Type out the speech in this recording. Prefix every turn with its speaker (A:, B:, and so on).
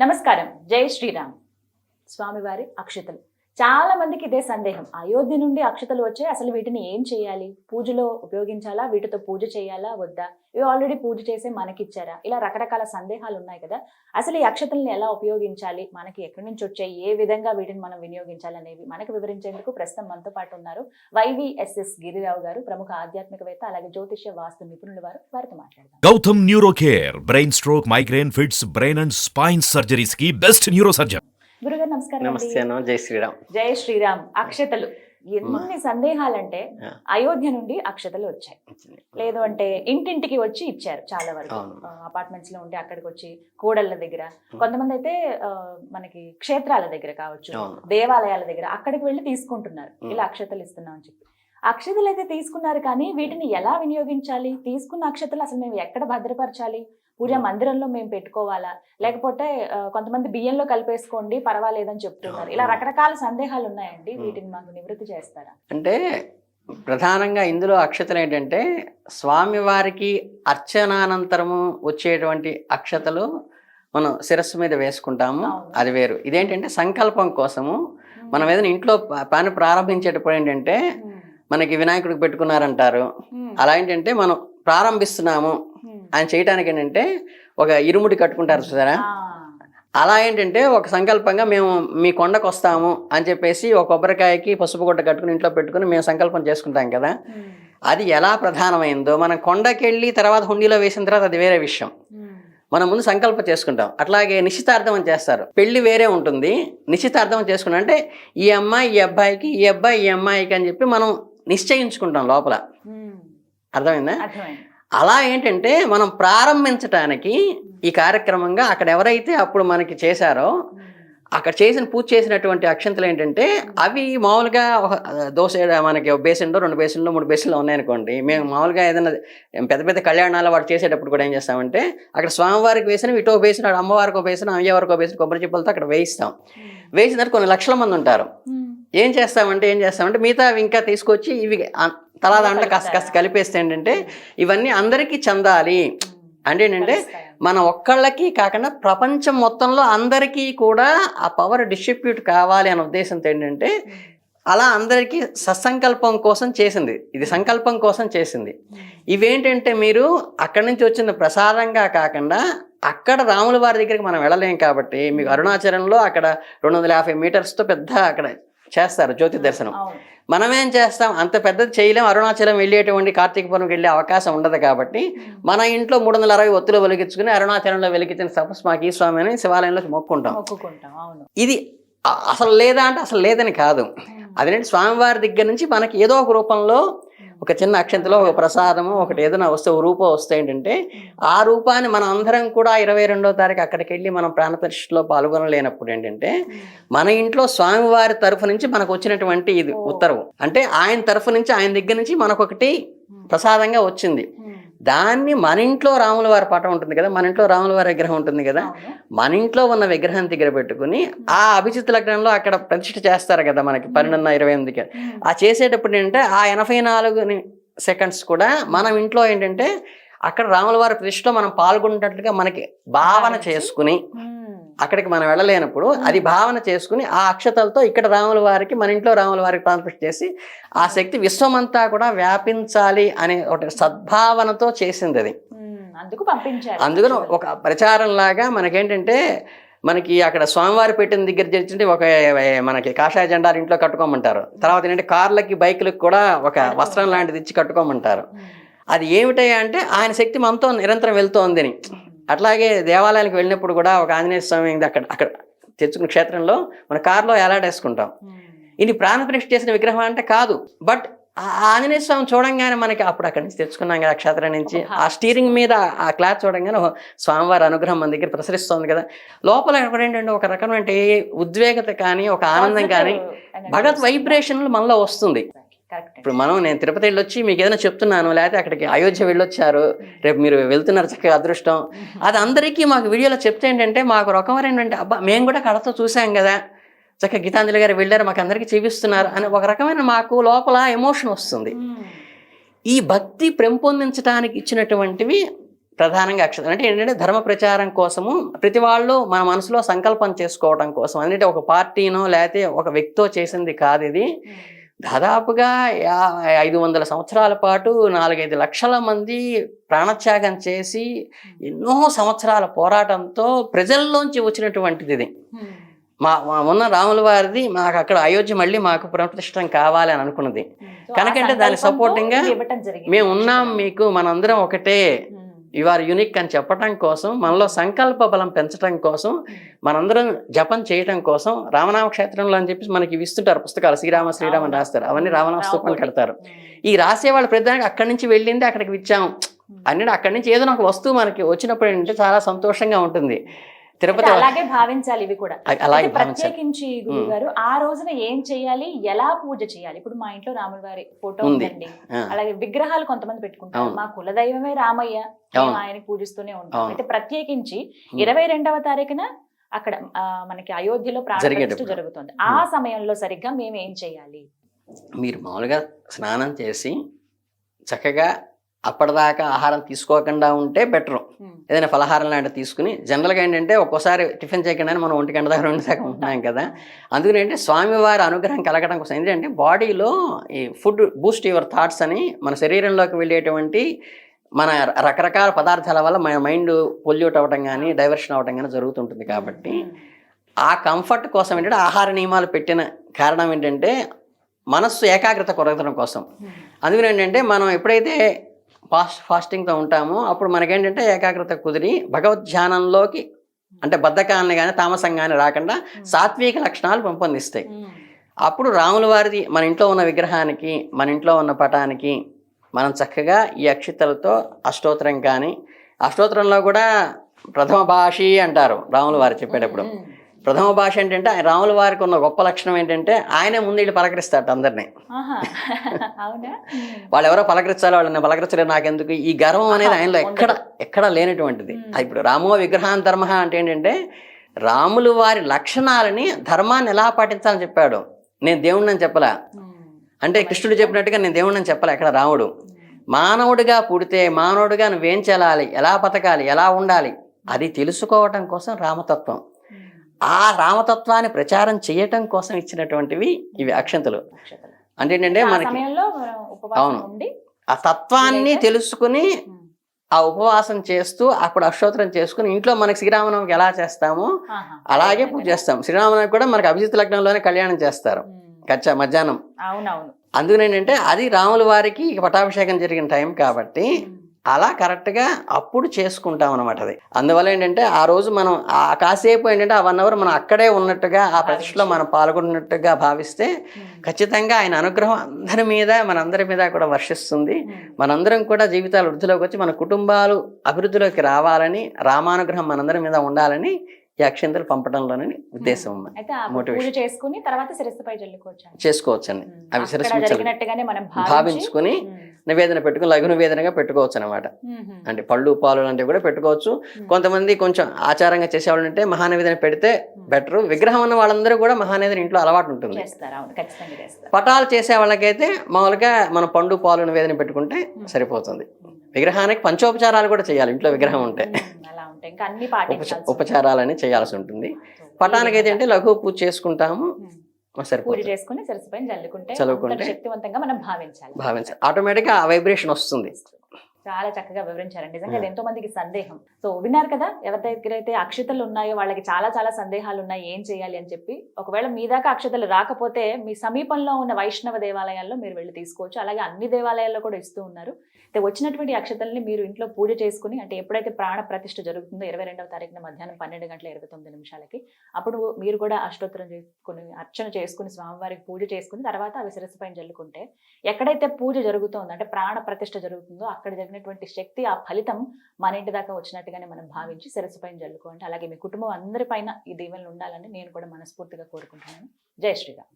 A: నమస్కారం. జై శ్రీరామ్. స్వామివారి అక్షతలు. చాలా మందికి ఇదే సందేహం. అయోధ్య నుండి అక్షతలు వచ్చాయి. అసలు వీటిని ఏం చేయాలి? పూజలో ఉపయోగించాలా? వీటితో పూజ చేయాలా? వద్దా? ఇవి ఆల్రెడీ పూజ చేసి మనకిచ్చారా? ఇలా రకరకాల సందేహాలు ఉన్నాయి కదా. అసలు ఈ అక్షతల్ని ఎలా ఉపయోగించాలి? మనకి ఎక్కడి నుంచి వచ్చాయి? ఏ విధంగా వీటిని మనం వినియోగించాలి అనేవి మనకు వివరించేందుకు ప్రస్తుతం మనతో పాటు ఉన్నారు వైవిఎస్ఎస్ గిరిరావు గారు ప్రముఖ ఆధ్యాత్మికవేత్త అలాగే జ్యోతిష్య వాస్తు నిపుణులు వారు. వారితో మాట్లాడదాం.
B: Gautam neuro care brain stroke migraine fits brain and spine సర్జరీస్కి best neuro surgeon
A: నమస్కారం
C: నమస్తే జై శ్రీరామ్.
A: జై శ్రీరామ్. అక్షతలు. ఎన్ని సందేహాలంటే. అయోధ్య నుండి అక్షతలు వచ్చాయి. లేదు అంటే ఇంటింటికి వచ్చి ఇచ్చారు చాలా వరకు. అపార్ట్మెంట్స్లో ఉంటే అక్కడికి వచ్చి కూడళ్ళ దగ్గర. కొంతమంది అయితే మనకి క్షేత్రాల దగ్గర కావచ్చు. దేవాలయాల దగ్గర అక్కడికి వెళ్ళి తీసుకుంటున్నారు. ఇలా అక్షతలు ఇస్తున్నాం అని చెప్పి. అక్షతలు అయితే తీసుకున్నారు కానీ వీటిని ఎలా వినియోగించాలి? తీసుకున్న అక్షతలు అసలు మేము ఎక్కడ భద్రపరచాలి? పూజా మందిరంలో మేము పెట్టుకోవాలా? లేకపోతే కొంతమంది బియ్యంలో కలిపేసుకోండి పర్వాలేదని చెప్తున్నారు. ఇలా రకరకాల సందేహాలు ఉన్నాయండి.
C: ఉం.
A: వీటిని మాకు నివృత్తి చేస్తారా?
C: అంటే ప్రధానంగా ఇందులో అక్షతలు ఏంటంటే స్వామివారికి అర్చనానంతరము వచ్చేటువంటి అక్షతలు మనం శిరస్సు మీద వేసుకుంటాము. అది వేరు. ఇదేంటంటే సంకల్పం కోసము. మనం ఏదైనా ఇంట్లో పని ప్రారంభించేటప్పుడు ఏంటంటే. మనకి వినాయకుడికి పెట్టుకున్నారంటారు. అలా ఏంటంటే మనం ప్రారంభిస్తున్నాము. అని చేయటానికి ఏంటంటే ఒక ఇరుముడి కట్టుకుంటారు చూసారా. అలా ఏంటంటే ఒక సంకల్పంగా మేము మీ కొండకు వస్తాము అని చెప్పేసి ఒక కొబ్బరికాయకి పసుపు గుడ్డ కట్టుకుని ఇంట్లో పెట్టుకుని మేము సంకల్పం చేసుకుంటాం కదా. అది ఎలా ప్రధానమైందో మనం కొండకెళ్ళి తర్వాత హుండీలో వేసిన తర్వాత అది వేరే విషయం. మనం ముందు సంకల్పం చేసుకుంటాం. అట్లాగే నిశ్చితార్థం అని చేస్తారు. పెళ్ళి వేరే ఉంటుంది. నిశ్చితార్థం చేసుకున్నాం అంటే ఈ అమ్మాయి ఈ అబ్బాయికి ఈ అబ్బాయి ఈ అమ్మాయికి అని చెప్పి మనం నిశ్చయించుకుంటాం లోపల. అర్థమైంది. అలా ఏంటంటే మనం ప్రారంభించటానికి ఈ కార్యక్రమంగా అక్కడ ఎవరైతే అప్పుడు మనకి చేశారో అక్కడ చేసిన పూజ చేసినటువంటి అక్షంతలు ఏంటంటే అవి మామూలుగా ఒక దోశ మనకి ఒక బేసిన్లో రెండు బేసిన్లో మూడు బేసిన్లో ఉన్నాయనుకోండి. మేము మామూలుగా ఏదైనా పెద్ద పెద్ద కళ్యాణాలు వాడు చేసేటప్పుడు కూడా ఏం చేస్తామంటే అక్కడ స్వామివారికి వేసిన ఇటో బేసిన అమ్మవారికి బేసిన వేసిన అయ్యవారికి ఒక కొబ్బరి చిప్పలతో అక్కడ వేయిస్తాం. వేసిన కొన్ని లక్షల మంది ఉంటారు. ఏం చేస్తామంటే ఏం చేస్తామంటే మిగతా అవి ఇంకా తీసుకొచ్చి ఇవి తలా దాంట్లో కాస్త కాస్త కలిపేస్తే ఏంటంటే ఇవన్నీ అందరికీ చెందాలి. అంటే ఏంటంటే. మన ఒక్కళ్ళకి కాకుండా ప్రపంచం మొత్తంలో అందరికీ కూడా ఆ పవర్ డిస్ట్రిబ్యూట్ కావాలి అనే ఉద్దేశంతో ఏంటంటే. అలా అందరికీ సత్సంకల్పం కోసం చేసింది. ఇది సంకల్పం కోసం చేసింది. ఇవేంటంటే మీరు అక్కడి నుంచి వచ్చిన ప్రసాదంగా కాకుండా అక్కడ రాముల వారి దగ్గరికి మనం వెళ్ళలేం కాబట్టి మీకు అరుణాచలంలో అక్కడ రెండు వందల యాభై మీటర్స్తో పెద్ద అక్కడ చేస్తారు జ్యోతి దర్శనం. మనం ఏం చేస్తాం? అంత పెద్దది చేయలేం. అరుణాచలం వెళ్ళేటువంటి కార్తీకపురంకి వెళ్ళే అవకాశం ఉండదు కాబట్టి మన ఇంట్లో మూడు వందల అరవై ఒత్తులు వెలిగించుకుని అరుణాచలంలో వెలిగించిన తపస్ మాకు ఈ స్వామి అని శివాలయంలో మొక్కుంటాం ఇది అసలు లేదా అంటే అసలు లేదని కాదు. అదేంటి? స్వామివారి దగ్గర నుంచి మనకి ఏదో ఒక రూపంలో ఒక చిన్న అక్షంతలో ఒక ప్రసాదము ఒకటి ఏదైనా వస్తే ఒక రూపం వస్తే ఏంటంటే ఆ రూపాన్ని మనం అందరం కూడా ఇరవై రెండో తారీఖు అక్కడికి వెళ్ళి మనం ప్రాణప్రతిష్ఠలో పాల్గొనలేనప్పుడు ఏంటంటే మన ఇంట్లో స్వామివారి తరఫు నుంచి మనకు వచ్చినటువంటి ఇది. ఉత్తర్వు. అంటే ఆయన తరఫు నుంచి ఆయన దగ్గర నుంచి మనకు ఒకటి ప్రసాదంగా వచ్చింది. దాన్ని మన ఇంట్లో రాముల వారి పటం ఉంటుంది కదా మన ఇంట్లో రాముల వారి విగ్రహం ఉంటుంది కదా మన ఇంట్లో ఉన్న విగ్రహం దగ్గర పెట్టుకుని ఆ అభిజిత్ లగ్నంలో అక్కడ ప్రతిష్ఠ చేస్తారు కదా మనకి పన్నెండున్న ఇరవై ఎనిమిదికి. ఆ చేసేటప్పుడు ఏంటంటే ఆ ఎనభై నాలుగు సెకండ్స్ కూడా మనం ఇంట్లో ఏంటంటే అక్కడ రాముల వారి ప్రతిష్టలో మనం పాల్గొన్నట్టుగా మనకి భావన చేసుకుని అక్కడికి మనం వెళ్ళలేనప్పుడు అది భావన చేసుకుని ఆ అక్షతలతో ఇక్కడ రాముల వారికి మన ఇంట్లో రాముల వారికి ట్రాన్స్మిట్ చేసి ఆ శక్తి విశ్వమంతా కూడా వ్యాపించాలి అనే ఒక సద్భావనతో చేసింది అది.
A: అందుకు పంపించారు.
C: అందుకని ఒక ప్రచారం లాగా మనకేంటంటే మనకి అక్కడ స్వామివారి పెట్టిన దగ్గర చేర్చుంటే ఒక మనకి కాషాయ జెండాలు ఇంట్లో కట్టుకోమంటారు. తర్వాత ఏంటంటే కార్లకి బైకులకు కూడా ఒక వస్త్రం లాంటిది ఇచ్చి కట్టుకోమంటారు. అది ఏమిటయ్యా అంటే ఆయన శక్తి మనతో నిరంతరం వెళ్తోందని. అట్లాగే దేవాలయానికి వెళ్ళినప్పుడు కూడా ఒక ఆంజనేయ స్వామి అక్కడ అక్కడ తెచ్చుకున్న క్షేత్రంలో మన కారులో ఎలాడేసుకుంటాం ఇది ప్రాణప్రతిష్ఠ చేసిన విగ్రహం అంటే కాదు. బట్ ఆ ఆంజనేయ స్వామి చూడంగానే మనకి అప్పుడు అక్కడి నుంచి తెచ్చుకున్నాం కదా క్షేత్రం నుంచి. ఆ స్టీరింగ్ మీద ఆ క్లాత్ చూడంగానే స్వామివారి అనుగ్రహం మన దగ్గర ప్రసరిస్తోంది కదా. లోపల ఏంటంటే ఒక రకమైన ఉద్వేగత కానీ ఒక ఆనందం కానీ భగవత్ వైబ్రేషన్లు మనలో వస్తుంది. ఇప్పుడు మనం నేను తిరుపతి వెళ్ళొచ్చి మీకు ఏదైనా చెప్తున్నాను లేకపోతే అక్కడికి అయోధ్య వెళ్ళొచ్చారు రేపు మీరు వెళ్తున్నారు చక్కగా అదృష్టం. అది అందరికీ మాకు వీడియోలో చెప్తే ఏంటంటే మాకు రకమైన ఏంటంటే అబ్బా మేము కూడా కళతో చూసాం కదా. చక్కగా గీతాంజలి గారు వెళ్ళారు మాకు అందరికీ చూపిస్తున్నారు అని ఒక రకమైన మాకు లోపల ఎమోషన్ వస్తుంది. ఈ భక్తి పెంపొందించడానికి ఇచ్చినటువంటివి ప్రధానంగా అక్షత అంటే ఏంటంటే ధర్మ ప్రచారం కోసము ప్రతి వాళ్ళు మన మనసులో సంకల్పం చేసుకోవడం కోసం. అంటే ఒక పార్టీనో లేకపోతే ఒక వ్యక్తితో చేసింది కాదు ఇది. దాదాపుగా ఐదు వందల సంవత్సరాల పాటు నాలుగైదు లక్షల మంది ప్రాణత్యాగం చేసి ఎన్నో సంవత్సరాల పోరాటంతో ప్రజల్లోంచి వచ్చినటువంటిది ఇది. మా మా ఉన్న రాముల వారిది మాకు అక్కడ అయోధ్య మళ్ళీ మాకు పునఃప్రతిష్టం కావాలి అని అనుకున్నది. కనుకంటే దాని supporting గా మేము ఉన్నాం మీకు మనందరం ఒకటే. యు ఆర్ యునిక్ అని చెప్పటం కోసం మనలో సంకల్ప బలం పెంచడం కోసం మనందరం జపం చేయటం కోసం రామనామ క్షేత్రంలో అని చెప్పి మనకి ఇస్తుంటారు పుస్తకాలు. శ్రీరామ శ్రీరామ అని రాస్తారు. అవన్నీ రామనామ కడతారు. ఈ రాసే వాళ్ళు ప్రతిదానికి అక్కడి నుంచి వెళ్ళింది అక్కడికి ఇచ్చాం అన్నీ అక్కడి నుంచి ఏదైనా ఒక వస్తువు మనకి వచ్చినప్పుడు ఏంటంటే చాలా సంతోషంగా ఉంటుంది. తిరుపతి
A: అలాగే భావించాలి ఇవి కూడా
C: అలాగే
A: ప్రత్యేకించి గారు ఆ రోజున ఏం చేయాలి ఎలా పూజ చేయాలి ఇప్పుడు మా ఇంట్లో రాముల వారి ఫోటో
C: ఉంది.
A: ఉందండి అలాగే విగ్రహాలు కొంతమంది పెట్టుకుంటారు. మా కులదైవమే రామయ్య. ఆయనకి పూజిస్తూనే ఉంటాం. అయితే ప్రత్యేకించి. ఇరవై రెండవ తారీఖున అక్కడ మనకి అయోధ్యలో
C: జరిగేటప్పుడు.
A: జరుగుతుంది ఆ సమయంలో సరిగ్గా మేము ఏం చేయాలి
C: మీరు మామూలుగా స్నానం చేసి చక్కగా అప్పటిదాకా ఆహారం తీసుకోకుండా ఉంటే బెటరు. ఏదైనా ఫలహారం లాంటివి తీసుకుని జనరల్గా ఏంటంటే ఒక్కోసారి టిఫిన్ చేయకుండా మనం ఒంటి గంట దాకా రెండు దాకా ఉంటున్నాం కదా అందుకని ఏంటంటే స్వామివారి అనుగ్రహం కలగడం కోసం ఏంటంటే బాడీలో ఈ ఫుడ్ బూస్ట్ యువర్ థాట్స్ అని మన శరీరంలోకి వెళ్ళేటువంటి మన రకరకాల పదార్థాల వల్ల మన మైండ్ పొల్యూట్ అవ్వడం కానీ డైవర్షన్ అవ్వడం కానీ జరుగుతుంటుంది కాబట్టి ఆ కంఫర్ట్ కోసం ఏంటంటే ఆహార నియమాలు పెట్టిన కారణం ఏంటంటే మనస్సు ఏకాగ్రత కొరగడం కోసం. అందుకని ఏంటంటే మనం ఎప్పుడైతే ఫాస్ట్ ఫాస్టింగ్తో ఉంటామో అప్పుడు మనకేంటంటే ఏకాగ్రత కుదిరి భగవద్ ధ్యానంలోకి అంటే బద్ధకాన్ని కానీ తామసం కానీ రాకుండా సాత్విక లక్షణాలు పెంపొందిస్తాయి. అప్పుడు రాముల వారిది మన ఇంట్లో ఉన్న విగ్రహానికి మన ఇంట్లో ఉన్న పటానికి మనం చక్కగా ఈ అక్షితలతో అష్టోత్తరం కానీ అష్టోత్తరంలో కూడా ప్రథమ భాషి అంటారు రాముల వారు చెప్పేటప్పుడు. ప్రథమ భాష ఏంటంటే ఆయన రాముల వారికి ఉన్న గొప్ప లక్షణం ఏంటంటే ఆయనే ముందు వీళ్ళు పలకరిస్తాడు అందరినీ. వాళ్ళు ఎవరో పలకరించాలి వాళ్ళని పలకరించలేదు నాకెందుకు? ఈ గర్వం అనేది ఆయనలో ఎక్కడ ఎక్కడ లేనటువంటిది. ఇప్పుడు రామో విగ్రహాన్ ధర్మ అంటే ఏంటంటే రాములు వారి లక్షణాలని ధర్మాన్ని ఎలా పాటించాలని చెప్పాడు. నేను దేవుణ్ణి అని చెప్పలా. అంటే కృష్ణుడు చెప్పినట్టుగా నేను దేవుణ్ణి అని చెప్పలే ఎక్కడ రాముడు. మానవుడిగా పుడితే మానవుడిగా నువ్వేం చెలాలి ఎలా బతకాలి? ఎలా ఉండాలి? అది తెలుసుకోవటం కోసం రామతత్వం. ఆ రామతత్వాన్ని ప్రచారం చేయటం కోసం ఇచ్చినటువంటివి ఇవి అక్షంతలు. అంటే ఏంటంటే మనకి అవును. ఆ తత్వాన్ని తెలుసుకుని. ఆ ఉపవాసం చేస్తూ అప్పుడు అష్టోత్తరం చేసుకుని ఇంట్లో మనకి శ్రీరామనవమికి ఎలా చేస్తామో. అలాగే పూజ చేస్తాం శ్రీరామనవమికి కూడా మనకి అభిజిత్ లగ్నంలోనే కళ్యాణం చేస్తారు. కచ్చా మధ్యాహ్నం
A: అవునవును
C: అందుకని ఏంటంటే అది రాముల వారికి పటాభిషేకం జరిగిన టైం కాబట్టి. అలా కరెక్ట్గా అప్పుడు చేసుకుంటాం అనమాట అది అందువల్ల ఏంటంటే ఆ రోజు మనం ఆ కాసేపు ఏంటంటే ఆ వన్ అవర్ మనం అక్కడే ఉన్నట్టుగా ఆ ప్రతిష్టలో మనం పాల్గొన్నట్టుగా భావిస్తే. ఖచ్చితంగా ఆయన అనుగ్రహం అందరి మీద మనందరి మీద కూడా వర్షిస్తుంది. మనందరం కూడా జీవితాలు వృద్ధిలోకి వచ్చి మన కుటుంబాలు అభివృద్ధిలోకి రావాలని రామానుగ్రహం మనందరి మీద ఉండాలని ఈ అక్షంతలు పంపడంలోని ఉద్దేశం ఉంది
A: చేసుకుని తర్వాత
C: చేసుకోవచ్చండి. అవి శిరస్సు భావించుకొని. నివేదన పెట్టుకుని లఘు నివేదనగా పెట్టుకోవచ్చు అనమాట. అంటే పళ్ళు పాలు లాంటివి కూడా పెట్టుకోవచ్చు. కొంతమంది కొంచెం ఆచారంగా చేసేవాళ్ళు అంటే మహానివేదన పెడితే బెటర్. విగ్రహం ఉన్న వాళ్ళందరూ కూడా మహానివేదన ఇంట్లో అలవాటు ఉంటుంది. పటాలు చేసే వాళ్ళకైతే మామూలుగా మనం పండు పాలు నివేదన పెట్టుకుంటే సరిపోతుంది. విగ్రహానికి పంచోపచారాలు కూడా చేయాలి. ఇంట్లో విగ్రహం ఉంటే. ఉపచారాలని చేయాల్సి ఉంటుంది. పటానికి అయితే అంటే లఘు పూజ చేసుకుంటాము.
A: పూజ చేసుకుని శిరస్సు పైన చల్లుకుంటే శక్తివంతంగా మనం భావించాలి.
C: భావించాలి. ఆటోమేటిక్గా ఆ వైబ్రేషన్ వస్తుంది.
A: చాలా చక్కగా వివరించారండి. నిజంగా ఎంతో మందికి సందేహం. సో విన్నారు కదా ఎవరి దగ్గర అయితే అక్షతలు ఉన్నాయో వాళ్ళకి చాలా చాలా సందేహాలు ఉన్నాయి ఏం చేయాలి అని చెప్పి. ఒకవేళ మీ దాకా అక్షతలు రాకపోతే మీ సమీపంలో ఉన్న వైష్ణవ దేవాలయాల్లో మీరు వెళ్ళి తీసుకోవచ్చు. అలాగే అన్ని దేవాలయాల్లో కూడా ఇస్తూ ఉన్నారు. అయితే వచ్చినటువంటి అక్షతల్ని మీరు ఇంట్లో పూజ చేసుకుని అంటే ఎప్పుడైతే ప్రాణ ప్రతిష్ఠ జరుగుతుందో ఇరవై రెండవ తారీఖున మధ్యాహ్నం పన్నెండు గంటల ఇరవై తొమ్మిది నిమిషాలకి అప్పుడు మీరు కూడా అష్టోత్తరం చేసుకుని అర్చన చేసుకుని స్వామివారికి పూజ చేసుకుని తర్వాత అవి శిరస్సు పైన జల్లుకుంటే ఎక్కడైతే పూజ జరుగుతుందో అంటే ప్రాణ ప్రతిష్ఠ జరుగుతుందో అక్కడ జరిగినటువంటి శక్తి ఆ ఫలితం మన ఇంటి దాకా వచ్చినట్టుగానే మనం భావించి శిరస్సు పైన జల్లుకోండి అలాగే మీ కుటుంబం అందరిపైన ఈ దీవెనలు ఉండాలని నేను కూడా మనస్ఫూర్తిగా కోరుకుంటున్నాను. జై శ్రీరామ్.